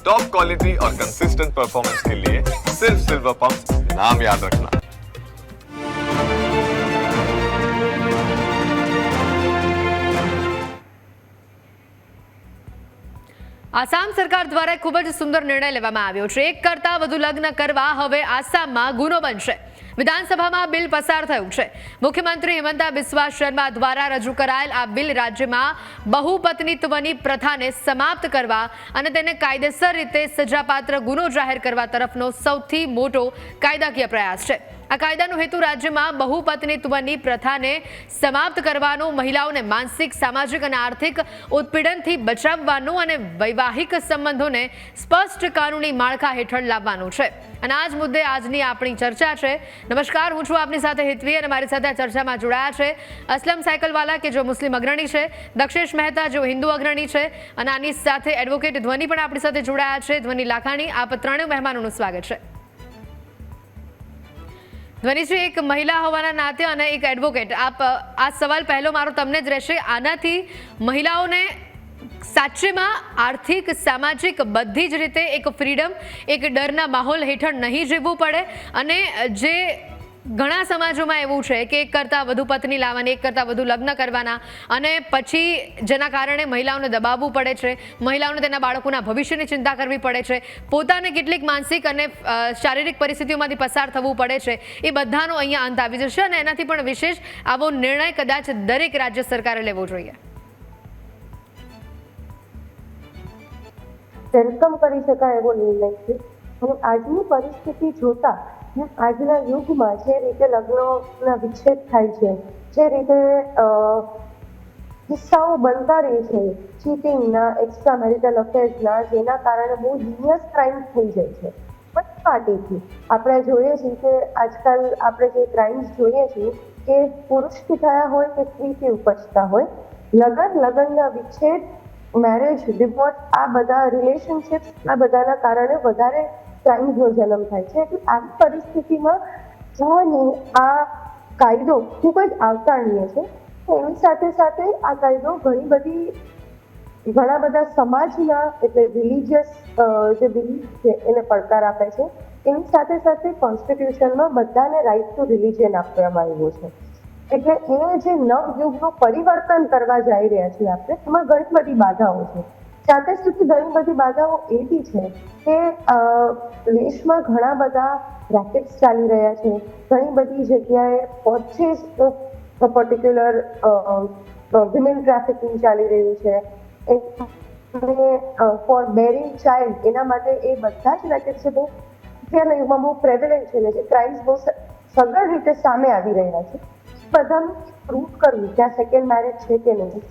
Top quality और consistent performance के लिए सिर्फ सिल्वर पंप नाम याद रखना આસામ સરકાર દ્વારા ખૂબ જ સુંદર નિર્ણય લેવામાં આવ્યો છે એક કરતા વધુ લગ્ન કરવા હવે આસામમાં ગુનો બનશે વિધાનસભામાં બિલ પસાર થયું છે. મુખ્યમંત્રી હિમંતા બિસ્વા શર્મા દ્વારા રજૂ કરાયેલ આ બિલ રાજ્યમાં બહુપત્નીત્વની પ્રથાને સમાપ્ત કરવા અને તેને કાયદેસર રીતે સજાપાત્ર ગુનો જાહેર કરવા તરફનો સૌથી મોટો કાયદાકીય પ્રયાસ છે. આ કાયદાનો હેતુ રાજ્યમાં બહુપત્નીત્વની પ્રથાને સમાપ્ત કરવાનો, મહિલાઓને માનસિક, સામાજિક અને આર્થિક ઉત્પીડનથી બચાવવાનું અને વૈવાહિક સંબંધોને સ્પષ્ટ કાનૂની માળખા હેઠળ લાવવાનું છે. અને આ જ મુદ્દે આજની આપણી ચર્ચા છે. નમસ્કાર, હું છું આપની સાથે હિતવી અને મારી સાથે ચર્ચામાં જોડાયા છે અસલમ સાયકલવાલા કે જો મુસ્લિમ અગ્રણી છે, દક્ષેશ મહેતા જો હિન્દુ અગ્રણી છે અને આની સાથે એડવોકેટ ધ્વનિ પણ આપણી સાથે જોડાયા છે. ધ્વનિ લાખાણી, આપ ત્રણેય મહેમાનોનું સ્વાગત છે. ધ્વનિશ્રી એક મહિલા હોવાના નાતે અને એક એડવોકેટ આપ આ સવાલ પહેલો મારો તમને જ રહેશે. આનાથી મહિલાઓને સાચેમાં આર્થિક, સામાજિક બધી જ રીતે એક ફ્રીડમ એક ડરના માહોલ હેઠળ નહીં જીવવું પડે. અને જે ઘણા સમાજોમાં એવું છે કે એક કરતાં વધુ પત્ની લાવવાની, એક કરતાં વધુ લગ્ન કરવાના અને પછી જેના કારણે મહિલાઓને દબાવવું પડે છે, મહિલાઓને તેના બાળકોના ભવિષ્યની ચિંતા કરવી પડે છે, પોતાને કેટલીક માનસિક અને શારીરિક પરિસ્થિતિઓમાંથી પસાર થવું પડે છે, એ બધાનો અહીંયા અંત આવી જશે અને એનાથી પણ વિશેષ આવો નિર્ણય કદાચ દરેક રાજ્ય સરકારે લેવો જોઈએ. વેલકમ કરી શકાય એવો નિર્ણય છે. અને આજની પરિસ્થિતિ જોતા આજના યુગમાં જે રીતે લગ્નોના વિચ્છેદ થાય છે, જે રીતે કિસ્સાઓ બનતા રહે છે ચીટિંગના એક્સ્ટ્રા મેરિટલ અફેર્સના જેના કારણે બહુ હિનિયસ ક્રાઇમ થઈ જાય છે. પાર્ટીથી આપણે જોઈએ છીએ કે આજકાલ આપણે જે ક્રાઇમ્સ જોઈએ છીએ કે પુરુષથી થયા હોય કે સ્ત્રીથી ઉપજતા હોય, લગ્ન, લગ્નના વિચ્છેદ મેરેજ ડિવોર્સ આ બધા રિલેશનશિપ્સ આ બધાના કારણે વધારે ક્રાઇમ્સનો જન્મ થાય છે. એટલે આવી પરિસ્થિતિમાં જો આ કાયદો ખૂબ જ આવકારણીય છે. એની સાથે સાથે આ કાયદો ઘણી બધી, ઘણા બધા સમાજના એટલે રિલિજિયસ જે બિલીફ છે એને પડકાર આપે છે. એની સાથે સાથે કોન્સ્ટિટ્યુશનમાં બધાને રાઇટ ટુ રિલિજિયન આપવામાં આવ્યું છે. એટલે એ જે નવયુગનું પરિવર્તન કરવા જઈ રહ્યા છીએ આપણે, એમાં ઘણી બધી બાધાઓ છે. સાથે સુધી ઘણી બધી બાધાઓ એવી છે કે દેશમાં ઘણા બધા રેકેટ્સ ચાલી રહ્યા છે. ઘણી બધી જગ્યાએ ઓફ પર્ટિક્યુલર વિમેન ટ્રાફિકિંગ ચાલી રહ્યું છે. ફોર બેરિંગ ચાઇલ્ડ એના માટે એ બધા જ રેકેટ છે બહુ અત્યારના યુગમાં બહુ પ્રેવેલન્ટ છે જે ક્રાઇમ્સ બહુ સગળ રીતે સામે આવી રહ્યા છે. બધાનું પ્રૂફ કરવું આ સેકન્ડ મેરેજ છે કે નહીં.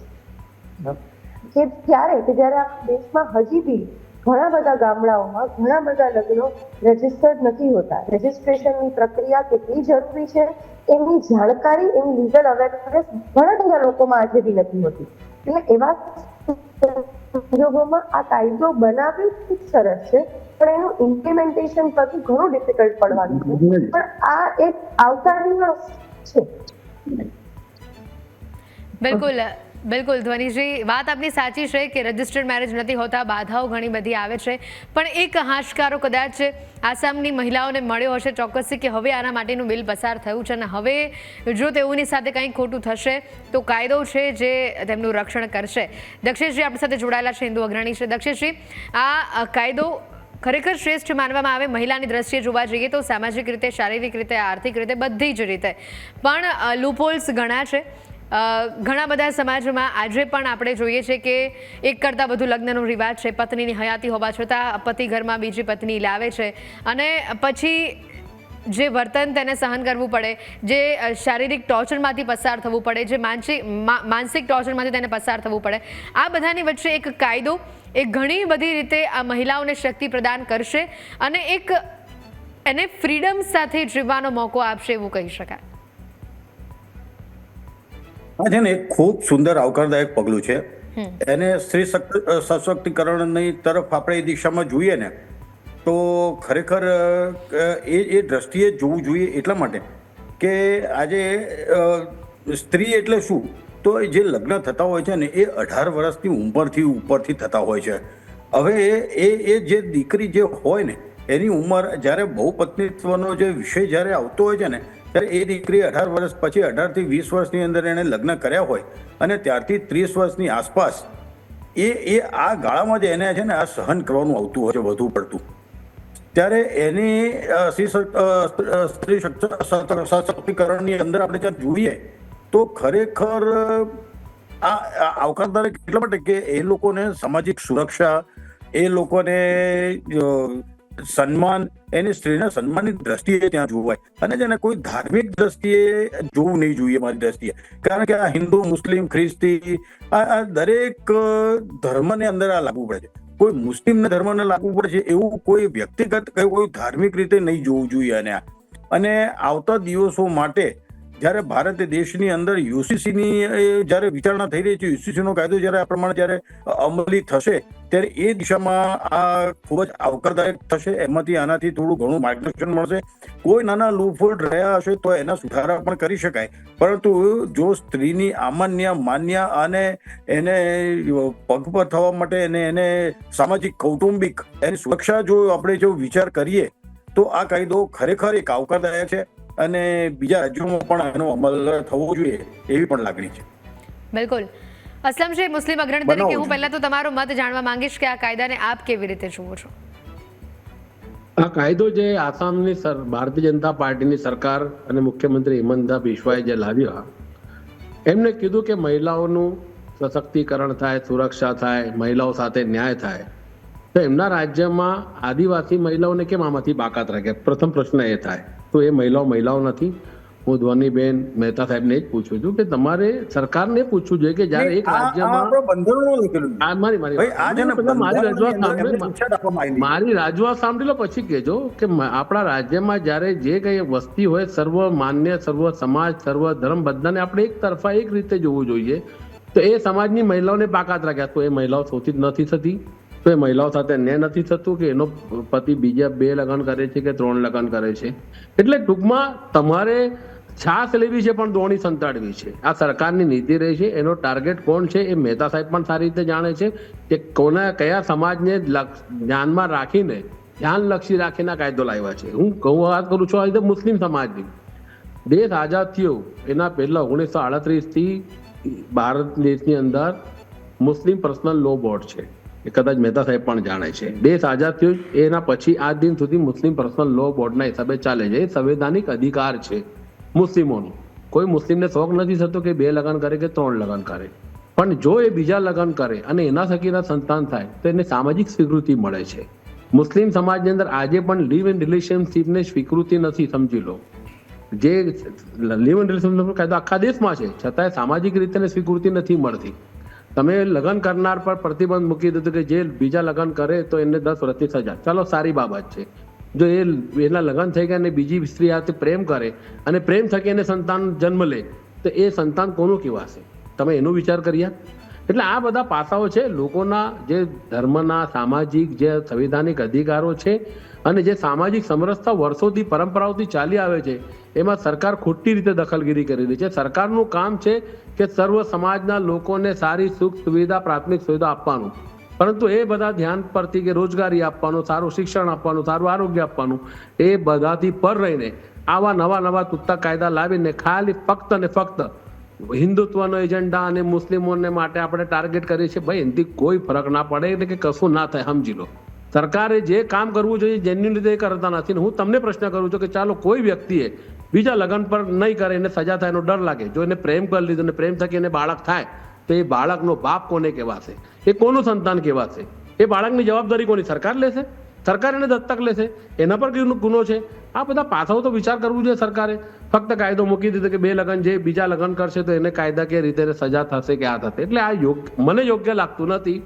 કે ત્યારે કે જ્યારે આપણા દેશમાં હજી બી ઘણા બધા ગામડાઓમાં ઘણા બધા લગ્નો રજીસ્ટર્ડ નથી હોતા. રજીસ્ટ્રેશનની પ્રક્રિયા કેટલી જરૂરી છે એની જાણકારી એની લીગલ અવેરનેસ ઘણા બધા લોકોમાં આજે બી નથી હોતી. એટલે એવા સંજોગોમાં આ કાયદો બનાવ્યો ખૂબ સરસ છે પણ એનું ઇમ્પ્લિમેન્ટેશન કરવું ઘણું ડિફિકલ્ટ પડવાનું છે. પણ આ એક આવકારણીય છે. બિલકુલ. બિલકુલ ધ્વનિજી વાત આપની સાચી છે કે રજિસ્ટર્ડ મેરેજ નથી હોતા, બાધાઓ ઘણી બધી આવે છે. પણ એક હાશકારો કદાચ આસામની મહિલાઓને મળ્યો હશે ચોક્કસથી કે હવે આના માટેનું બિલ પસાર થયું છે અને હવે જો તેઓની સાથે કંઈ ખોટું થશે તો કાયદો છે જે તેમનું રક્ષણ કરશે. દક્ષેશજી આપણી સાથે જોડાયેલા છે, હિન્દુ અગ્રણી છે. દક્ષેશજી, આ કાયદો ખરેખર શ્રેષ્ઠ માનવામાં આવે, મહિલાની દ્રષ્ટિએ જોવા જઈએ તો સામાજિક રીતે, શારીરિક રીતે, આર્થિક રીતે બધી જ રીતે. પણ લૂપોલ્સ ઘણા છે. ઘણા બધા સમાજમાં આજે પણ આપણે જોઈએ છે કે એક કરતાં વધુ લગ્નનો રિવાજ છે. પત્નીની હયાતી હોવા છતાં પતિ ઘરમાં બીજી પત્ની લાવે છે. અને પછી જે વર્તન તેને સહન કરવું પડે, જે શારીરિક ટોર્ચરમાંથી પસાર થવું પડે, જે માનસિક માનસિક ટોર્ચરમાંથી તેને પસાર થવું પડે, આ બધાની વચ્ચે એક કાયદો, એ ઘણી બધી રીતે આ મહિલાઓને શક્તિ પ્રદાન કરશે અને એક એને ફ્રીડમ સાથે જીવવાનો મોકો આપશે એવું કહી શકાય. આ છે ને એક ખૂબ સુંદર આવકારદાયક પગલું છે. એને સ્ત્રી શક્તિ- સશક્તિકરણની તરફ આપણે એ દિશામાં જોઈએ ને તો ખરેખર એ એ દ્રષ્ટિએ જોવું જોઈએ એટલા માટે કે આજે સ્ત્રી એટલે શું? તો જે લગ્ન થતા હોય છે ને એ અઢાર વર્ષની ઉંમરથી ઉપરથી થતા હોય છે. હવે એ એ જે દીકરી જે હોય ને એની ઉંમર જ્યારે બહુ પત્નીત્વનો જે વિષય જ્યારે આવતો હોય છે ને ત્યારે એ દીકરી અઢાર વર્ષ પછી, અઢારથી વીસ વર્ષની અંદર એણે લગ્ન કર્યા હોય અને ત્યારથી ત્રીસ વર્ષની આસપાસ એ એ આ ગાળામાં જ એને છે ને આ સહન કરવાનું આવતું હોય છે, વધુ પડતું. ત્યારે એની સ્ત્રી સશક્તિકરણની અંદર આપણે જ્યારે જોઈએ, તો ખરેખર, આ આવકારદાર એટલા માટે કે એ લોકોને સામાજિક સુરક્ષા, એ લોકોને સન્માન એની સ્ત્રીના સન્માનની દ્રષ્ટિએ ત્યાં જોવાય. અને જેને કોઈ ધાર્મિક દ્રષ્ટિએ જોવું નહીં જોઈએ મારી દ્રષ્ટિએ. કારણ કે આ હિન્દુ, મુસ્લિમ, ખ્રિસ્તી, આ દરેક ધર્મને અંદર આ લાગુ પડે છે. કોઈ મુસ્લિમને ધર્મને લાગુ પડે છે એવું કોઈ વ્યક્તિગત કે કોઈ ધાર્મિક રીતે નહીં જોવું જોઈએ અને અને આવતા દિવસો માટે જ્યારે ભારત દેશની અંદર યુસીસીની જ્યારે વિચારણા થઈ રહી છે, યુસીસીનો કાયદો જ્યારે આ પ્રમાણે જ્યારે અમલી થશે, ત્યારે એ દિશામાં આ ખૂબ જ આવકારદાયક થશે. એમાંથી આનાથી થોડું ઘણું માર્ગદર્શન મળશે. કોઈ નાના લૂફોલ્ડ રહ્યા હશે તો એના સુધારા પણ કરી શકાય. પરંતુ જો સ્ત્રીની આમાન્ય, માન્ય અને એને પગ પર થવા માટે એને એને સામાજિક, કૌટુંબિક એની સુરક્ષા જો આપણે જો વિચાર કરીએ, તો આ કાયદો ખરેખર એક આવકારદાયક છે. અને બીજા રાજ્યોમાં પણ એનો અમલ થવો જોઈએ એવી પણ લાગણી છે. બિલકુલ. અસલમ છે મુસ્લિમ અગ્રણી તરીકે હું પહેલા તો તમારો મત જાણવા માંગીશ કે આ કાયદાને આપ કેવી રીતે જુઓ છો? આ કાયદો જે આસામની ભારતીય જનતા પાર્ટીની સરકાર અને મુખ્યમંત્રી હિમંતા બિશ્વાએ જે લાવ્યો એમને કીધું કે મહિલાઓનું સશક્તિકરણ થાય સુરક્ષા થાય મહિલાઓ સાથે ન્યાય થાય. તો એમના રાજ્યમાં આદિવાસી મહિલાઓને કેમ આમાંથી બાકાત રાખે? પ્રથમ પ્રશ્ન એ થાય. તો એ મહિલાઓ મહિલાઓ નથી. હું ધ્વનિબેન મહેતા સાહેબને જ પૂછું છું કે તમારે સરકારને પૂછવું જોઈએ કે જ્યારે એક રાજ્યમાં મારી મારી રજૂઆત સાંભળો. મારી રજૂઆત લો. પછી કહેજો કે આપણા રાજ્યમાં જ્યારે જે કઈ વસ્તી હોય સર્વ માન્ય સર્વ સમાજ સર્વ ધર્મ બધાને આપણે એક તરફા એક રીતે જોવું જોઈએ. તો એ સમાજની મહિલાઓને બાકાત રાખ્યા. તો એ મહિલાઓ શોષિત નથી થતી. તો એ મહિલાઓ સાથે ન્યાય નથી થતું કે એનો પતિ બીજા બે લગ્ન કરે છે કે ત્રણ લગ્ન કરે છે? એટલે ટૂંકમાં તમારે છાસ લેવી છે પણ દોણી સંતાડવી છે. આ સરકારની નીતિ રહી છે. એનો ટાર્ગેટ કોણ છે એ મહેતા સાહેબ પણ સારી રીતે જાણે છે કે કોના કયા સમાજને ધ્યાનમાં રાખીને ધ્યાનલક્ષી રાખીને કાયદો લાવ્યા છે. હું કહું વાત કરું છું આ રીતે મુસ્લિમ સમાજની. દેશ આઝાદ થયો. એના પહેલા ઓગણીસો આડત્રીસથી ભારત દેશની અંદર મુસ્લિમ પર્સનલ લો બોર્ડ છે. એ કદાચ મહેતા સાહેબ પણ જાણે છે. દેશ આઝાદ થયો એના પછી આજ દિન સુધી મુસ્લિમ પર્સનલ લો બોર્ડના હિસાબે ચાલે છે. એ સંવૈધાનિક અધિકાર છે મુસ્લિમોનો. કોઈ મુસ્લિમને શોખ નથી થતો કે બે લગ્ન કરે કે ત્રણ લગ્ન કરે. પણ જો એ બીજા લગ્ન કરે અને એના થકીના સંતાન થાય, તો એને સામાજિક સ્વીકૃતિ મળે છે. મુસ્લિમ સમાજની અંદર આજે પણ લિવ ઇન રિલેશનશીપને સ્વીકૃતિ નથી, સમજી લો. જે લીવ ઇન રિલેશનશીપનો કાયદો આખા દેશમાં છે, છતાંય સામાજિક રીતે સ્વીકૃતિ નથી મળતી. તમે લગ્ન કરનાર પર પ્રતિબંધ મૂકી દીધું કે જે બીજા લગ્ન કરે તો એને દસ વર્ષની સજા. ચાલો, સારી બાબત છે. જો એ એના લગ્ન થઈ ગયા અને બીજી સ્ત્રી સાથે પ્રેમ કરે અને પ્રેમ થકી એને સંતાન જન્મ લે, તો એ સંતાન કોનું કહેવાશે? તમે એનો વિચાર કર્યા એટલે આ બધા પાસાઓ છે. લોકોના જે ધર્મના સામાજિક જે સંવિધાનિક અધિકારો છે અને જે સામાજિક સમરસતા વર્ષોથી પરંપરાઓથી ચાલી આવે છે, એમાં સરકાર ખોટી રીતે દખલગીરી કરી રહી છે. સરકારનું કામ છે કે સર્વ સમાજના લોકોને સારી સુખ સુવિધા, પ્રાથમિક સુવિધા આપવાનું. પરંતુ એ બધા ધ્યાન પરથી કે રોજગારી આપવાનું, સારું શિક્ષણ આપવાનું, સારું આરોગ્ય આપવાનું, એ બધાથી પર રહીને આવા નવા નવા તૂટતા કાયદા લાવીને ખાલી ફક્ત ને ફક્ત હિન્દુત્વનો એજન્ડા અને મુસ્લિમોને માટે આપણે ટાર્ગેટ કરીએ છીએ. ભાઈ, એનાથી કોઈ ફરક ના પડે, એટલે કે કશું ના થાય, સમજી લો. સરકારે જે કામ કરવું જોઈએ જેન્યુન રીતે કરતા નથી હું તમને પ્રશ્ન કરું છું કે ચાલો કોઈ વ્યક્તિએ બીજા લગ્ન પર નહીં કરે, એને સજા થાય એનો ડર લાગે. જો એને પ્રેમ કરી લીધો ને પ્રેમ થકી એને બાળક થાય, તો એ બાળકનો બાપ કોને કહેવાશે? એ કોનું સંતાન કહેવાશે? એ બાળકની જવાબદારી કોની? સરકાર લેશે? સરકાર એને દત્તક લેશે? એના પર ગુનો છે? આ બધા પાછળ તો વિચાર કરવું જોઈએ સરકારે. ફક્ત કાયદો મૂકી દીધો કે બે લગ્ન જે બીજા લગ્ન કરશે તો એને કાયદાકીય રીતે એને સજા થશે કે આ થશે. એટલે આ યોગ્ય મને યોગ્ય લાગતું નથી.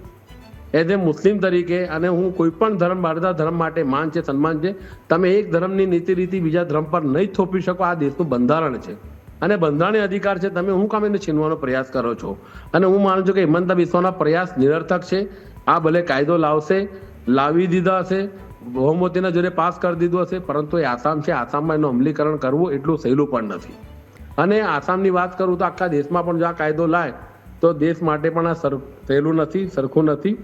એઝ એ મુસ્લિમ તરીકે અને હું કોઈ પણ ધર્મ બધા ધર્મ માટે માન છે, સન્માન છે, તમે એક ધર્મની નીતિ રીતિ બીજા ધર્મ પર નહીં થોપી શકો. આ દેશનું બંધારણ છે. અને બંધારણીય અધિકાર છે, તમે હું કામ એને છીનવાનો પ્રયાસ કરો છો? અને હું માનું છું કે હિમંતા વિશ્વના પ્રયાસ નિરર્થક છે. આ ભલે કાયદો લાવશે, લાવી દીધા હશે, બહુમતીના જોડે પાસ કરી દીધું હશે, પરંતુ એ આસામ છે, આસામમાં એનું અમલીકરણ કરવું એટલું સહેલું પણ નથી. અને આસામની વાત કરું તો આખા દેશમાં પણ જો આ કાયદો લાય, તો દેશ માટે પણ આ સહેલું નથી, સરખું નથી.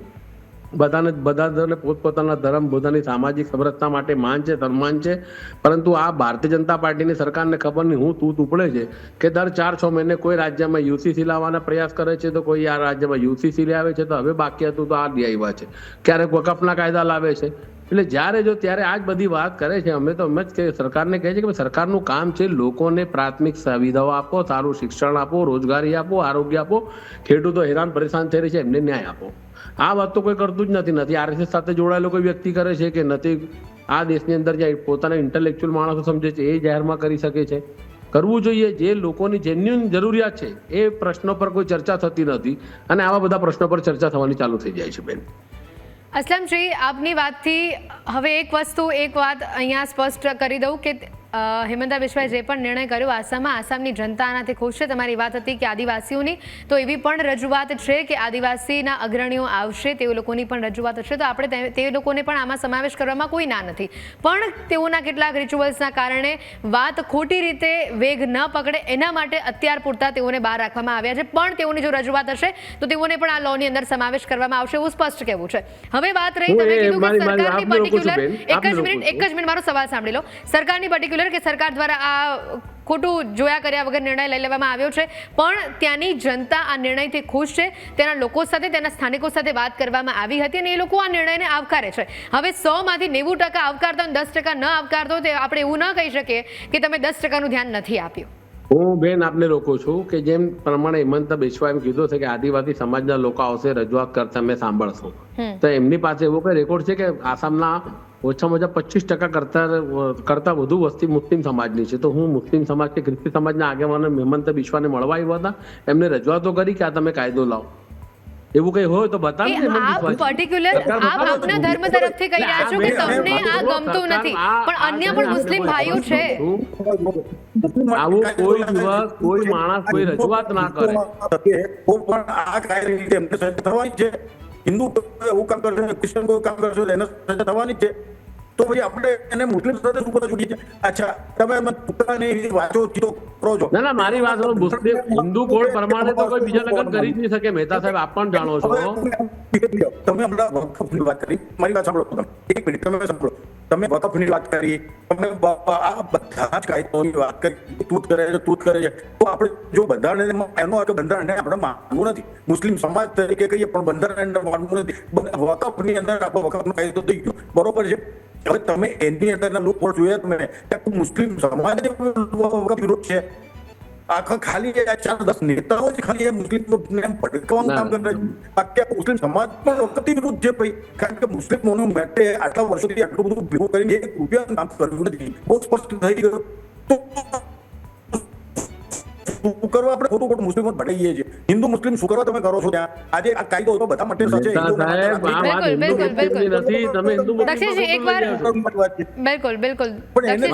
બધાને બધાને પોતપોતાના ધર્મ પોતાની સામાજિક સમરસતા માટે માન છે, સન્માન છે. પરંતુ આ ભારતીય જનતા પાર્ટીની સરકારને ખબર નહીં, હું તૂત ઉપડે છે કે દર ચાર છ મહિને કોઈ રાજ્યમાં યુસીસી લાવવાના પ્રયાસ કરે છે તો કોઈ આ રાજ્યમાં યુસીસી લાવે છે તો હવે બાકી હતું તો આ આવ્યા છે. ક્યારેક વકફના કાયદા લાવે છે? એટલે જ્યારે જો ત્યારે આ જ બધી વાત કરે છે, અમે તો એમ જ કે સરકારને કહે છે કે સરકારનું કામ છે લોકોને પ્રાથમિક સુવિધાઓ આપો, સારું શિક્ષણ આપો, રોજગારી આપો, આરોગ્ય આપો. ખેડૂતો હેરાન પરેશાન થઈ રહી છે, એમને ન્યાય આપો. આ વાત તો કોઈ કરતું જ નથી. નથી આરએસએસ સાથે જોડાયેલો કોઈ વ્યક્તિ કરે છે કે નથી? આ દેશની અંદર જે પોતાના ઇન્ટેલેક્ચ્યુઅલ માણસો સમજે છે, એ જાહેરમાં કરી શકે છે. કરવું જોઈએ જે લોકોની જેન્યુન જરૂરિયાત છે, એ પ્રશ્નો પર કોઈ ચર્ચા થતી નથી. અને આવા બધા પ્રશ્નો પર ચર્ચા થવાની ચાલુ થઈ જાય છે, બેન. અસલમજી, આપની વાતથી હવે એક વસ્તુ, એક વાત અહીંયા સ્પષ્ટ કરી દઉં કે હેમંતા બિશ્વાએ જે પણ નિર્ણય કર્યો આસામમાં આસામની જનતા આનાથી ખુશ છે. તમારી વાત હતી કે આદિવાસીઓની. તો એવી પણ રજૂઆત છે કે આદિવાસીના અગ્રણીઓ આવશે તે લોકોની પણ રજૂઆત છે તો આપણે તે- લોકોને પણ આમાં સમાવેશ કરવામાં કોઈ ના નથી. પણ તેઓના કેટલાક રિચ્યુઅલ્સના કારણે વાત ખોટી રીતે વેગ ન પકડે એના માટે અત્યાર પૂરતા તેઓને બહાર રાખવામાં આવ્યા છે. પણ તેઓની જો રજૂઆત હશે તો તેઓને પણ આ લોની અંદર સમાવેશ કરવામાં આવશે એવું સ્પષ્ટ કહેવું છે. હવે વાત રહી તમે કીધું કે સરકારની પર્ટિક્યુલર એક જ મિનિટ એક જ મિનિટ મારો સવાલ સાંભળી લો. સરકારની પર્ટિક્યુલર કે સરકાર દ્વારા આ ખોટું જોયા કર્યા વગર નિર્ણય લઈ લેવામાં આવ્યો છે. પણ ત્યાંની જનતા આ નિર્ણયથી ખુશ છે. તેના લોકો સાથે તેના સ્થાનિકો સાથે વાત કરવામાં આવી હતી અને એ લોકો આ નિર્ણયને આવકારે છે. હવે સો માંથી નેવું ટકા આવકારતો અને દસ ટકા ન આવકારતો તે આપણે એવું ન કહી શકીએ કે તમે દસ ટકાનું ધ્યાન નથી આપ્યું. હું બેન આપને રોકું છું કે જેમ પ્રમાણે હેમંત બિશ્વા એમ કીધું છે કે આદિવાસી સમાજના લોકો આવશે રજૂઆત કરતા મેં સાંભળશું. તો એમની પાસે એવો કોઈ રેકોર્ડ છે કે આસામના ઓછામાં ઓછા પચીસ ટકા કરતા કરતા વધુ વસ્તી મુસ્લિમ સમાજની છે. તો હું મુસ્લિમ સમાજ કે ખ્રિસ્તી સમાજના આગેવાનો મહેમંત બિશ્વાને મળવા આવ્યા હતા. એમને રજૂઆતો કરી કે આ તમે કાયદો લાવો. એવું કઈ હોય તો બતાવો આપ બિશ્વાજી. આપ આપના ધર્મ તરફથી કહી રહ્યા છો કે તમને આ ગમતું નથી. પણ અન્ય પણ મુસ્લિમ ભાઈઓ છે. આવું કોઈ દિવસ કોઈ માણસ કોઈ રજૂઆત ના કરે. પણ આ કાયદા રીતે એમને થવાની છે. હિન્દુ એવું કામ કરશે ક્રિશ્ચન કોઈ કામ કરશે એને સજા થવાની છે. તો પછી આપણે એને મુસ્લિમ સાથે શું કરવા જોઈએ અચ્છા તમે પોતાની રીતે વાંચો ચીતો કરો છો. ના ના મારી વાત. મુસ્લિમ હિન્દુ કોડ પ્રમાણે તો કોઈ બીજા લગ્ન કરી જ નહીં શકે. મહેતા સાહેબ આપ પણ જાણો છો. તમે હમણાં વાત કરી. મારી વાત સાંભળો તમે. એક મિનિટ તમે સાંભળો. તમે વકફની વાત કરી તમે આ બધા જ કાયદાઓની વાત કરી તૂત કરે છે તૂત કરે છે. તો આપણે જો બંધારણ એનો અર્થ બંધારણને આપણે માનવું નથી. મુસ્લિમ સમાજ તરીકે કહીએ પણ બંધારણ માનવું નથી. વકફની અંદર આપણો વકફનો કાયદો થઈ ગયો. બરોબર છે? હવે તમે એની અંદરના લોકો જોયા તમે કે મુસ્લિમ સમાજ વકફ વિરોધ છે. આખા ખાલી એ ચાર દસ નેતાઓ જ ખાલી મુસ્લિમ એમ ભટકાવાનું કામ કરે છે. બાકી આખો મુસ્લિમ સમાજ પણ વખતથી વિરુદ્ધ છે ભાઈ. કારણ કે મુસ્લિમોનું માટે આટલા વર્ષોથી આટલું બધું ભેગું કરીને એક રૂપિયા કામ કર્યું નથી. બહુ સ્પષ્ટ થઈ ગયું. તો શું કરવા આપણે ખોટું ખોટું મુસ્લિમો ભટાઈએ છીએ. હિન્દુ મુસ્લિમ શું કરવા તમે કરો છો ત્યાં? આજે આ કાયદો હતો બધા માટે સાચે. બિલકુલ, બિલકુલ, નથી તમે હિન્દુ એકવાર-. બિલકુલ. બિલકુલ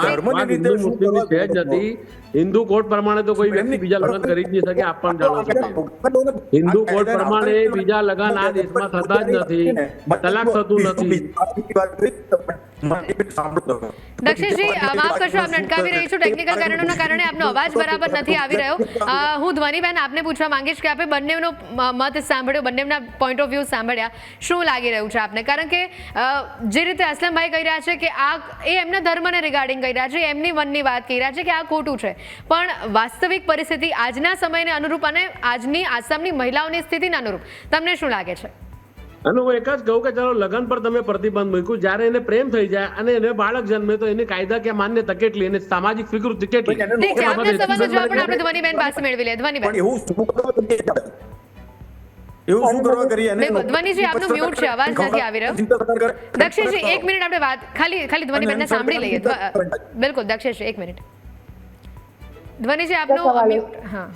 ધર્મની રીતે શું કરવા છે જ નથી. હિન્દુ કોડ પ્રમાણે તો કોઈ વ્યક્તિ બીજા લગ્ન કરી જ નહીં શકે આપ પણ જાણો છો. હિન્દુ કોડ પ્રમાણે બીજા લગ્ન આ દેશમાં થતા જ નથી. તલાક થતું નથી. દક્ષિણજી માફ કરશો આપને અટકાવી રહી છું. ટેકનિકલ કારણોના કારણે આપનો અવાજ બરાબર નથી આવી રહ્યો. અ, હું ધ્વનિબેન આપને પૂછવા માંગીશ કે આપે બંનેનો મત સાંભળ્યો બંનેના પોઈન્ટ ઓફ વ્યૂ સાંભળ્યા. શું લાગી રહ્યું છે આપને? કારણ કે જે રીતે અસલમભાઈ કહી રહ્યા છે કે આ એ એમના ધર્મને રિગાર્ડિંગ કહી રહ્યા છે એમની મનની વાત કહી રહ્યા છે કે આ ખોટું છે. પણ વાસ્તવિક પરિસ્થિતિ આજના સમયને અનુરૂપ અને આજની આસામની મહિલાઓની સ્થિતિને અનુરૂપ. તમને શું લાગે છે? અને હું એક જ કહું કે ચાલો લગ્ન પર તમે પ્રતિબંધ મૂક્યું. જ્યારે એને પ્રેમ થઈ જાય અને એને બાળક જન્મે તો એની કાયદા કે માન્ય તકેટલી અને સામાજિક સ્વીકૃતિ કેટલી? ધ્વનિબેન પાસે મેળવી લે ધ્વનિબેન. એવું? એવું શું કરવા કરીએ અને ધ્વનિજી, આપનું છે, અવાજ નથી આવી રહ્યો. દક્ષિણજી એક મિનિટ આપણે વાત ખાલી ખાલી ધ્વનિબેનને સાંભળી લઈએ. બિલકુલ દક્ષિણજી એક મિનિટ. ધ્વનિજી આપનો હા.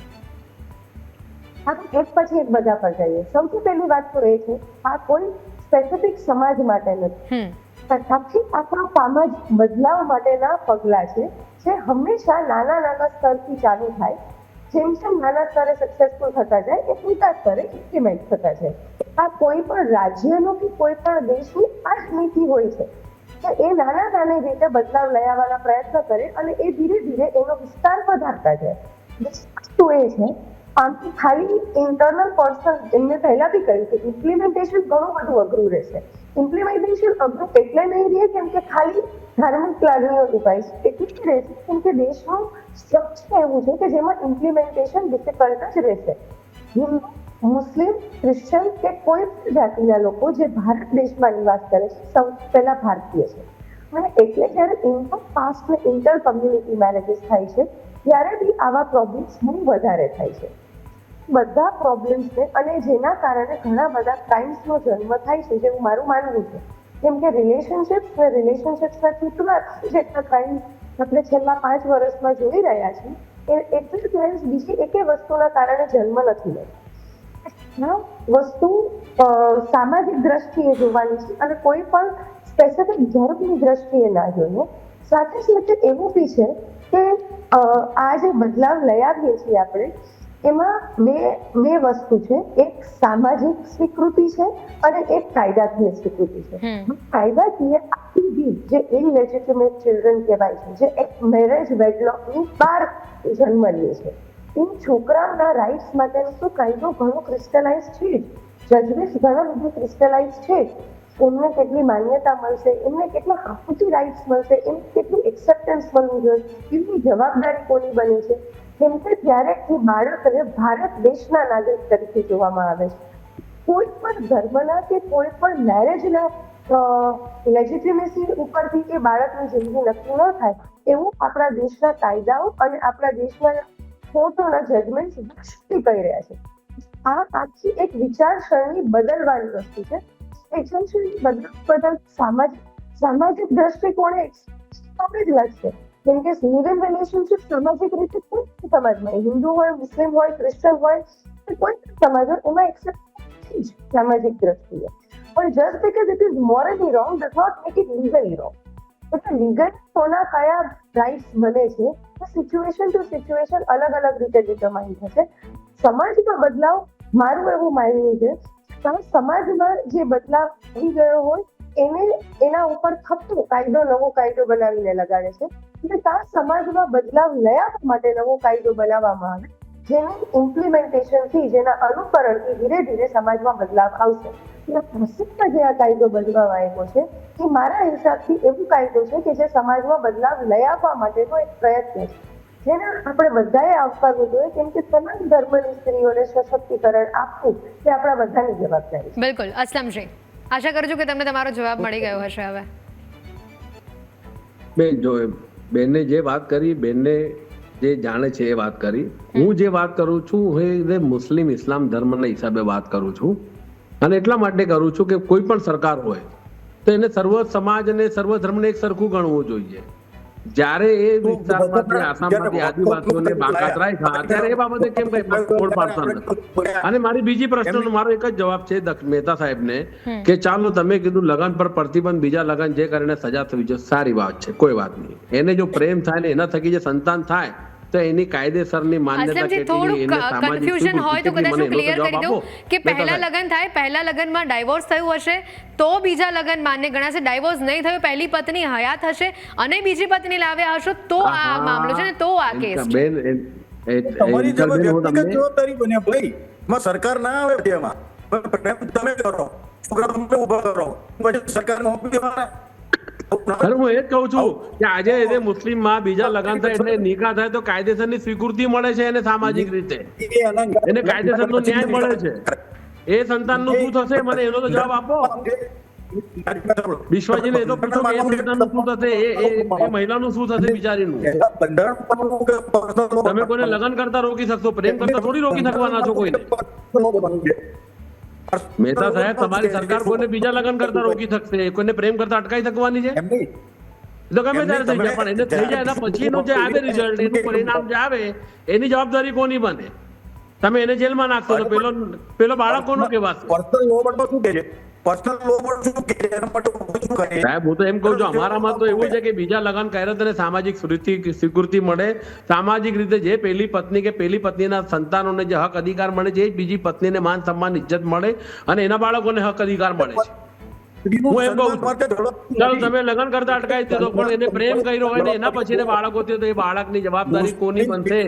આપણે એક પછી એક બધા પર જઈએ. સૌથી પહેલી વાત તો એ છે આ કોઈ સ્પેસિફિક સમાજ માટે નથી. પણ આખી સામાજ બદલાવ માટેના પગલાં છે જે હંમેશા નાના નાના સ્તરથી ચાલુ થાય. જેમ જેમ નાના સ્તરે સક્સેસફુલ થતા જાય એ મોટા સ્તરે ઇમ્પ્લિમેન્ટ થતા જાય. આ કોઈ પણ રાજ્યનો કે કોઈ પણ દેશની આ જ નીતિ હોય છે. કે એ નાના નાની રીતે બદલાવ લઈ આવવાના પ્રયત્ન કરે અને એ ધીરે ધીરે એનો વિસ્તાર વધારતા જાય. વસ્તુ એ છે આમથી ખાલી ઇન્ટરનલ પર્સન એમને પહેલા બી કહ્યું કે ઇમ્પ્લિમેન્ટેશન ઘણું બધું અઘરું રહેશે. ઇમ્પ્લિમેન્ટેશન અઘરું એટલે નહીં રહે કેમ કે ખાલી ધાર્મિક લાગણીઓ એટલે જ રહેશે કેમ કે દેશનું સ્ટ્રક્ચર એવું છે કે જેમાં ઇમ્પ્લિમેન્ટેશન ડિફિકલ્ટ જ રહેશે. હિન્દુ, મુસ્લિમ, ક્રિશ્ચન કે કોઈ પણ જાતિના લોકો જે ભારત દેશમાં નિવાસ કરે છે સૌથી પહેલા ભારતીય છે. અને એટલે જ્યારે ઇન્ટર કાસ્ટ ને ઇન્ટર કમ્યુનિટી મેરેજીસ થાય છે ત્યારે બી આવા પ્રોબ્લેમ્સ બહુ વધારે થાય છે. બધા પ્રોબ્લેમ્સને અને જેના કારણે ઘણા બધા ક્રાઇમ્સનો જન્મ થાય છે જેવું મારું માનવું છે. કેમ કે રિલેશનશિપ્સ ને રિલેશનશિપ્સના કેટલા જેટલા ક્રાઇમ આપણે છેલ્લા પાંચ વર્ષમાં જોઈ રહ્યા છીએ, એ એટલી ક્રાઇમ્સ બીજી એકે વસ્તુના કારણે જન્મ નથી લેતા. વસ્તુ સામાજિક દ્રષ્ટિએ જોવાની છે અને કોઈ પણ સ્પેસિફિક ધર્મની દ્રષ્ટિએ ના જોઈએ સાથે સાથે એવું બી છે કે આ જે બદલાવ લઈ આવીએ છીએ આપણે એમાં બે બે વસ્તુ છે એક સામાજિક સ્વીકૃતિ છે અને એક કાયદાકીય સ્વીકૃતિ છે. કાયદાકીય આખી રીત જે ઇનલેજિટિમેટ ચિલ્ડ્રન કહેવાય છે જે એક મેરેજ વેડલોકની બહાર જન્મ લે છે એ છોકરાઓના રાઇટ્સ માટેનો તો કાયદો ઘણો ક્રિસ્ટલાઇઝ છે જ જજમેન્ટ ઘણા બધું ક્રિસ્ટલાઇઝ છે. એમને કેટલી માન્યતા મળશે, એમને કેટલા હાફુતી રાઇટ્સ મળશે, એમ કેટલું એક્સેપ્ટન્સ મળવું જોઈએ, કેટલી જવાબદારી કોની બને છે? કેમ કે ત્યારે એ બાળકને ભારત દેશના નાગરિક તરીકે જોવામાં આવે છે. કોઈ પણ ધર્મના કે કોઈ પણ મેરેજના લેજિટિમેસી ઉપરથી એ બાળકની જિંદગી નક્કી ન થાય, એવું આપણા દેશના કાયદાઓ અને આપણા દેશના કોર્ટોના જજમેન્ટ કહી રહ્યા છે. આ આખી એક વિચારસરણી બદલવાની વસ્તુ છે. વિચારસરણી બધા સામાજિક સામાજિક દ્રષ્ટિકોણે આપણે જ લાગશે. કેમ કે ઇન રિલેશનશિપ સામાજિક રીતે કોઈ સમાજમાં હિન્દુ હોય, મુસ્લિમ હોય, ક્રિશ્ચન હોય કોઈ સમાજ હોય એમાં એક્સેપ્ટ સામાજિક દ્રષ્ટિએ. પણ just because it is morally wrong does not make it legally wrong એટલે લીગલ કોના કયા રાઇટ્સ બને છે સિચ્યુએશન ટુ સિચ્યુએશન અલગ અલગ રીતે ડિટરમાઇન થશે. સમાજમાં બદલાવ મારું એવું માનવું છે આ સમાજમાં જે બદલાવ આવી ગયો હોય, એને એના ઉપર થતો કાયદો નવો કાયદો બનાવીને લગાડે છે. એટલે ત્યાં સમાજમાં બદલાવ આવવા માટે નવો કાયદો બનાવવામાં આવે, જેની ઇમ્પ્લિમેન્ટેશનથી, જેના અનુકરણથી ધીરે ધીરે સમાજમાં બદલાવ આવશે. પ્રસિદ્ધ જે આ કાયદો બદલાવ આવ્યો છે, એ મારા હિસાબથી એવું કાયદો છે કે જે સમાજમાં બદલાવ લઈ આવવા માટેનો એક પ્રયત્ન છે. જેને આપણે બધાએ આવકારવું જોઈએ કેમ કે તમામ ધર્મની સ્ત્રીઓને સશક્તિકરણ આપવું તે આપણા બધાની જવાબદારી બિલકુલ. અસલમજી આશા કરું છું કે તમને તમારો જવાબ મળી ગયો હશે હવે. બેન જો બેનને જે વાત કરી બેનને જે જાણે છે એ વાત કરી. હું જે વાત કરું છું હું એ મુસ્લિમ ઇસ્લામ ધર્મના હિસાબે વાત કરું છું. અને એટલા માટે કરું છું કે કોઈ પણ સરકાર હોય તો એને સર્વ સમાજ અને સર્વ ધર્મને એક સરખું ગણવું જોઈએ. જ્યારે એ વિસ્તારમાંથી આસામમાંથી આદિવાસીઓને બાકાત રાખ્યા ત્યારે એ બાબતે કેમ કઈ ફોડ પાડતા નથી? અને મારી બીજી પ્રશ્નનો મારો એક જ જવાબ છે દક્ષ મહેતા સાહેબને કે ચાલો તમે કીધું લગન પર પ્રતિબંધ બીજા લગન જે કરીને સજા થવી જોઈએ સારી વાત છે કોઈ વાત નહીં. એને જો પ્રેમ થાય ને એના થકી જે સંતાન થાય તો એની કાયદેસરની માન્યતા કેટલી એને કન્ફ્યુઝન હોય તો કદાચ હું ક્લિયર કરી દઉં કે પહેલા. લગ્ન થાય પહેલા લગ્નમાં ડાયવોર્સ થયું હશે તો બીજા લગ્ન માન્ય ગણાશે. ડાયવોર્સ નહીં થયું પહેલી પત્ની હયાત હશે અને બીજી પત્ની લાવ્યા હશો તો આ મામલો છે ને તો આ કેસ બેન એ- એ- તમારી જેમાં વ્યક્તિગત જવાબદારી બને ભાઈ. માં સરકાર ના આવે એમાં તમે કરો. છોકરા તમે ઊભા કરો. પછી સરકાર મોકલી દેવાના અરે હું એ જ કહું છું કે આજે એને મુસ્લિમમાં બીજા લગ્ન થાય એટલે નિકાહ થાય તો કાયદેસરની સ્વીકૃતિ મળે છે એને સામાજિક રીતે. એને કાયદેસરનો ન્યાય મળે છે. એ સંતાનનું શું થશે? મને એનો તો જવાબ આપો. વિશ્વાજીને ને તો પૂછો કે એ સંતાનનું શું થશે? એ મહિલાનું શું થશે બિચારીનું? તમે કોઈને લગ્ન કરતા રોકી શકશો? પ્રેમ કરતા થોડી રોકી શકવાના છો કોઈને? મહેતા સાહેબ તમારી સરકાર કોઈને બીજા લગ્ન કરતા રોકી શકશે કોઈને પ્રેમ કરતા અટકાઈ શકવાની છે? એમ નહીં? તો ગમે ત્યારે થઈ જાય પણ એને થઈ જાય એના પછીનું જે આવે રિઝલ્ટ એનું પરિણામ જે આવે એની જવાબદારી કોની બને? તમે એને જેલમાં નાખશો તો પેલો પેલો બાળક કોનો કહેવાશે? પર્સનલ લો શું કે છે? પર્સનલ લો પણ શું કે એના માટે શું કરે સાહેબ હું તો એમ કહું છું અમારામાં તો એવું છે કે બીજા લગ્ન કર્યા તેને સામાજિક સ્વીકૃતિ સ્વીકૃતિ મળે. સામાજિક રીતે જે પહેલી પત્ની કે પહેલી પત્નીના સંતાનોને જે હક અધિકાર મળે છે એ બીજી પત્નીને માન સન્માન ઇજ્જત મળે અને એના બાળકોને હક અધિકાર મળે છે. હું એમ કહું ચાલો તમે લગ્ન કરતા અટકાવી દીધો પણ એને પ્રેમ કર્યો હોય ને એના પછી બાળકો થયો તો એ બાળકની જવાબદારી કોની બનશે?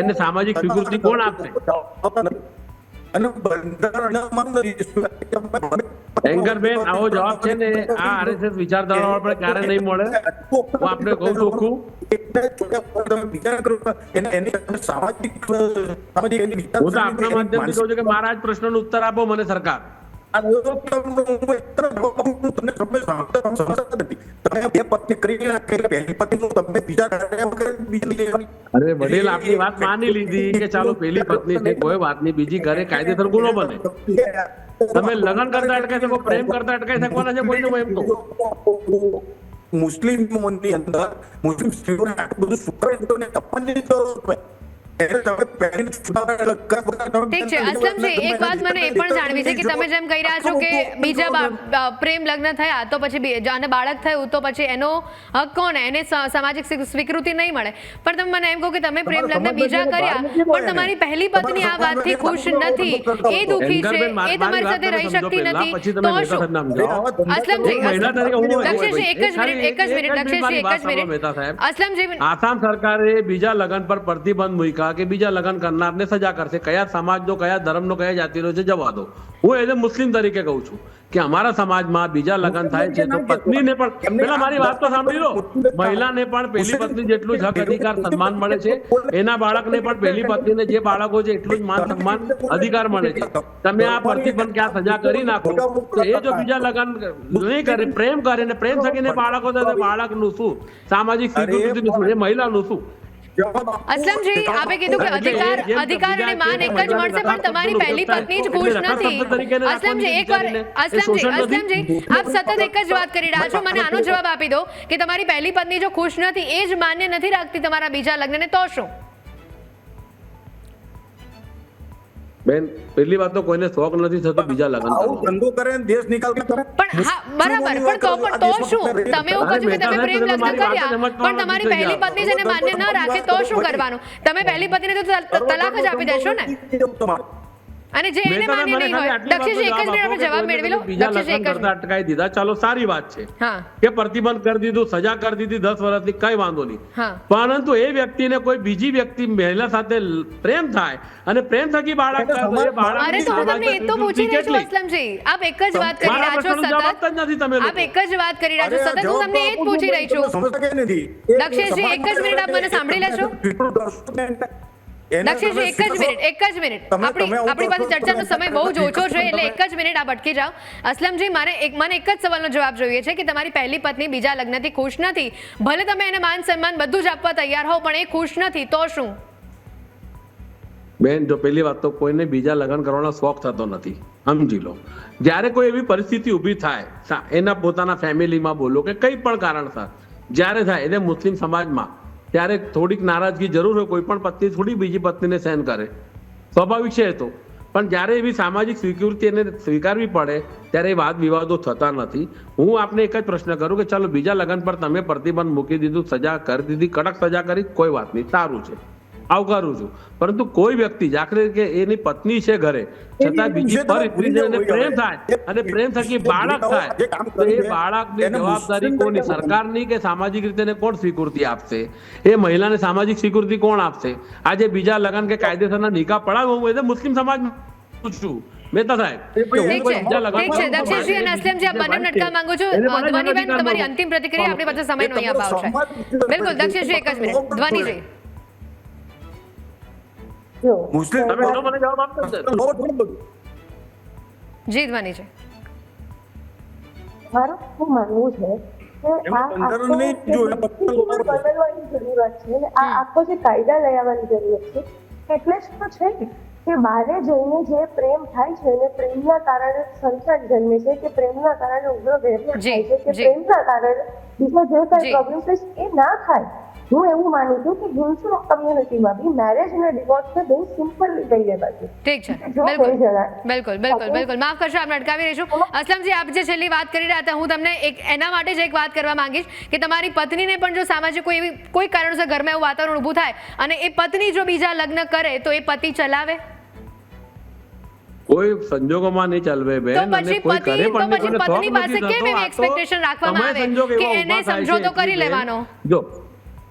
એને સામાજિક સ્વીકૃતિ કોણ આપશે? અને એન્કરબેન આવો જવાબ છે ને આ આરએસએસ વિચારધારા વાળા ક્યારે નહીં મળે? હું આપને કહું ચોખ્ખું હું તો આપના માધ્યમથી છું કે મારા જ પ્રશ્નનો ઉત્તર આપો મને સરકાર. અરે, વડીલ આપની વાત માની લીધી કે ચાલો પેલી પત્ની છે, કોઈ વાત નહીં બીજી ઘરે કાયદેસર ગુનો બને. તમે લગ્ન કરતા અટકાઈ શકો પ્રેમ કરતા અટકાઈ શકવાના છે કોઈને એમ કહું મુસ્લિમોની અંદર મુસ્લિમ સ્ત્રીઓને આટલું બધું સુધારે ને જરૂર કરો ઠીક છે અસલમજી એક વાત મને એ પણ જાણવી છે કે તમે જેમ કહી રહ્યા છો કે બીજા પ્રેમ લગ્ન થયા તો પછી અને બાળક થયું તો પછી એનો હક કોણ? એને સામાજિક સ્વીકૃતિ નહીં મળે. પણ તમે મને એમ કહો કે તમે પ્રેમ લગ્ન બીજા કર્યા પણ તમારી પહેલી પત્ની આ વાતથી ખુશ નથી. એ દુખી છે. એ તમારી સાથે રહી શકતી નથી. તો શું? અસલમજી દક્ષેશજી એક જ એક મિનિટ એક જ મિનિટ એક જ દક્ષેશજી એક જ મિનિટ. અસલમજી આસામ સરકારે બીજા લગ્ન પર પ્રતિબંધ મૂક્યા કે બીજા લગ્ન કરનારને સજા કરશે કયા સમાજનો કયા ધર્મનો કયા જાતિનો છે જવા દો હું એને મુસ્લિમ તરીકે કહું છું કે અમારા સમાજમાં બીજા લગ્ન થાય છે તો પત્નીને પણ પેલા મારી વાત તો સાંભળી લો મહિલાને પણ પહેલી પત્ની જેટલું જ હક અધિકાર સન્માન મળે છે એના બાળકને પણ પહેલી પત્નીને જે બાળકો છે એટલું જ માન સન્માન અધિકાર મળે છે તમે આ પ્રતિબંધ પણ ક્યાં સજા કરી નાખો તો એ જો બીજા લગ્ન નહીં કરે પ્રેમ કરે ને પ્રેમ થકીને બાળકો બાળકનું શું સામાજિક સ્વીકૃતિનું શું એ મહિલાનું શું. અસલમજી આપે કીધું કે અધિકાર અધિકાર અને માન એક જ મળશે પણ તમારી પહેલી પત્ની જ ખુશ નથી. અસલમજી એકવાર અસલમજી અસલમજી આપ સતત એક જ વાત કરી રહ્યા છો. મને આનો જવાબ આપી દો કે તમારી પહેલી પત્ની જો ખુશ નથી એ જ માન્ય નથી રાખતી તમારા બીજા લગ્નને તો શું? બેન પહેલી વાત તો કોઈને શોખ નથી થતો બીજા લગન આવું ધંધો કરે ને દેશ નિકાલ કરે પણ હા બરાબર. પણ તો પણ તો શું? તમે એવું કહો કે તમે પ્રેમ લગ્ન કર્યા પણ તમારી પહેલી પત્ની જેને માન્ય ન રાખે તો શું કરવાનું? તમે પહેલી પત્નીને તો તલાક જ આપી દેશો ને. અને જે એને માન્ય નહીં હોય. આટલી એક જ મિનિટ જવાબ મેળવી લો. લગ્ન એક જ અટકાવી દીધા. ચાલો સારી વાત છે. હા. કે પ્રતિબંધ કરી દીધું સજા કરી દીધી દસ વર્ષની કઈ વાંધો નહીં. હા. પરંતુ એ વ્યક્તિને કોઈ બીજી વ્યક્તિ મહિલા સાથે પ્રેમ થાય અને પ્રેમ થકી બાળક થાય એ બાળકની અરે તો હું તમને એ તો પૂછી રહી છું અસલમજી આપ એક જ વાત કરી રહ્યા છો સતત. આપ એક જ વાત કરી રહ્યા છો સતત. હું તમને એ જ પૂછી રહી છું. દક્ષેશજી, એક જ મિનિટ આપ મને સાંભળી લેશો? દક્ષિણજી એક જ મિનિટ એક જ મિનિટ. આપણી આપણી પાસે ચર્ચાનો સમય બહુ જ ઓછો છે એટલે એક જ મિનિટ આપ અટકી જાઓ. અસલમજી મારે એક મને એક જ સવાલનો જવાબ જોઈએ છે કે તમારી પહેલી પત્ની બીજા લગ્નથી ખુશ નથી. ભલે તમે એને માન સન્માન બધું જ આપવા તૈયાર હો પણ એ ખુશ નથી તો શું? બેન જો પહેલી વાત તો કોઈને બીજા લગ્ન કરવાનો શોખ થતો નથી. સમજી લો. જ્યારે કોઈ એવી પરિસ્થિતિ ઊભી થાય એના પોતાના ફેમિલીમાં બોલો કે કંઈ પણ કારણસર જ્યારે થાય એને મુસ્લિમ સમાજમાં ત્યારે થોડીક નારાજગી જરૂર હોય, કોઈ પણ પત્ની થોડી બીજી પત્નીને સહન કરે. સ્વાભાવિક છે તો. પણ જ્યારે એવી સામાજિક સ્વીકૃતિ એને સ્વીકારવી પડે, ત્યારે એ વાદ વિવાદો થતા નથી. હું આપને એક જ પ્રશ્ન કરું કે ચાલો બીજા લગ્ન પર તમે પ્રતિબંધ મૂકી દીધું, સજા કરી દીધી, કડક સજા કરી, કોઈ વાત નહીં. સારું છે. આવકારું છું. પરંતુ કોઈ વ્યક્તિ દાખલે કે એની પત્ની છે ઘરે છતાં બીજી પર એને પ્રેમ થાય અને પ્રેમ થકી બાળક થાય તો એ બાળકની જવાબદારી કોની? સરકારની કે સામાજિક રીતે એને કોણ સ્વીકૃતિ આપશે? એ મહિલાને સામાજિક સ્વીકૃતિ કોણ આપશે? આજે બીજા લગ્ન કે કાયદેસરના નિકાહ પડાવે હું એ મુસ્લિમ સમાજ પૂછું મહેતા સાહેબ ઠીક છે બીજા લગ્ન ઠીક છે કરું તો દક્ષિણજી અને અસલમજી આપ બંને નટકા માંગુ છું ધ્વનિબેન તમારી અંતિમ પ્રતિક્રિયા આપણી પાસે સમયનો અહીંયા અભાવ છે. બિલકુલ દક્ષિણજી એક જ મિનિટ. ધ્વનિજી. જો મુસ્લિમ તમે બોલો મને જવાબ આપો સર જી ધ્વનિજી મારું શું માનવું છે કે આ બદલવાની જરૂરત છે આ આખો જે કાયદા લઈ આવવાની જરૂરત છે એટલે જ તો છે ને કે બારે જઈને જે પ્રેમ થાય છે અને પ્રેમના કારણે સંતાન જન્મે છે કે પ્રેમના કારણે ઉગ્ર વેદના થાય છે કે પ્રેમના કારણે બીજા જે કઈ. પ્રોબ્લેમ છે એ ના થાય. હું એવું માનું છું કે હિન્દુ કમ્યુનિટીમાં બી મેરેજ અને ડિવોર્સને બહુ સિમ્પલી કહી દેવા છે. ઠીક છે. બિલકુલ. બિલકુલ બિલકુલ બિલકુલ. માફ કરશો આપણે અટકાવી રહીશું અસલમજી આપ જે છેલ્લી વાત કરી રહ્યા હતા હું તમને એક એના માટે જ એક વાત કરવા માંગીશ કે તમારી પત્નીને પણ જો સામાજિક કોઈ એવી કોઈ કારણસર ઘરમાં એવું વાતાવરણ ઊભું થાય અને એ પત્ની જો બીજા લગ્ન કરે તો એ પતિ ચલાવે? કોઈ સંજોગોમાં નહીં ચાલવે બેન અને પછી કોઈ કરે પણ પછી પત્ની પાસે કેમ. એવી એક્સપેક્ટેશન રાખવામાં આવે કે એને સમજોતો કરી લેવાનો? જો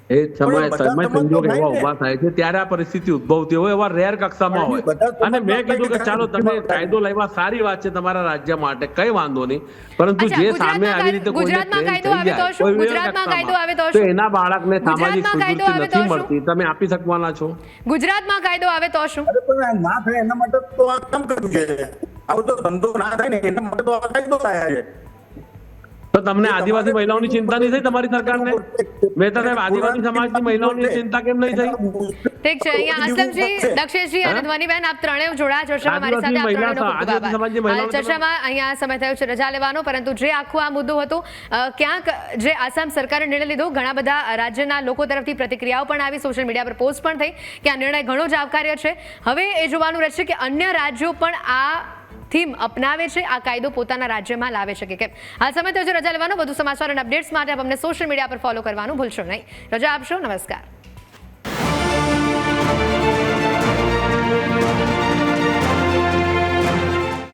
એ સમય સમય સંજોગ એવા ઊભા થાય છે ત્યારે આ પરિસ્થિતિ ઉદભવતી હોય એવા રેર કક્ષામાં હોય. અને મેં કીધું કે ચાલો તમે કાયદો લાવવા સારી વાત છે તમારા રાજ્ય માટે કઈ વાંધો નહીં. પરંતુ જે સામે આવી રીતે કોઈને ગુજરાતમાં train કાયદો થઈ આવે તો જાય, શું? કોઈ રેર ગુજરાતમાં કાયદો કક્ષામાં, આવે તો તો શું? એના બાળકને સામાજિક સ્વીકૃતિ નથી મળતી. તમે આપી શકવાના છો? ગુજરાતમાં કાયદો આવે તો શું? ના થાય એના માટે તો આ કામ કરવું છે. આવું તો ધંધો ના થાય ને એના માટે તો આ કાયદો લાયા છે. તો તમને આદિવાસી મહિલાઓની ચિંતા નહીં થઈ તમારી સરકારને? મહેતા સાહેબ આદિવાસી સમાજની મહિલાઓની ચિંતા કેમ નહીં થઈ? ઠીક છે અહીંયા અસલમજી દક્ષેશજી અને ધ્વનિબેન આપ ત્રણેય જોડાયા ચર્ચામાં મારી સાથે આપ ત્રણેયનો ખૂબ ખૂબ આભાર. ચર્ચામાં અહીંયા સમય થયો છે રજા લેવાનો પરંતુ જે આખું આ મુદ્દો હતો ક્યાંક જે આસામ સરકારે નિર્ણય લીધો ઘણા બધા રાજ્યના લોકો તરફથી પ્રતિક્રિયાઓ પણ આવી સોશિયલ મીડિયા પર પોસ્ટ પણ થઈ કે આ નિર્ણય ઘણો જ આવકાર્ય છે. હવે એ જોવાનું રહેશે કે અન્ય રાજ્યો પણ આ થીમ અપનાવે છે, આ કાયદો પોતાના રાજ્યમાં લાવે છે કે કેમ? હાલ સમય તો રજા લેવાનો. વધુ સમાચાર અને અપડેટ્સ માટે અમને સોશિયલ મીડિયા પર ફોલો કરવાનું ભૂલશો નહીં. રજા આપશો. નમસ્કાર.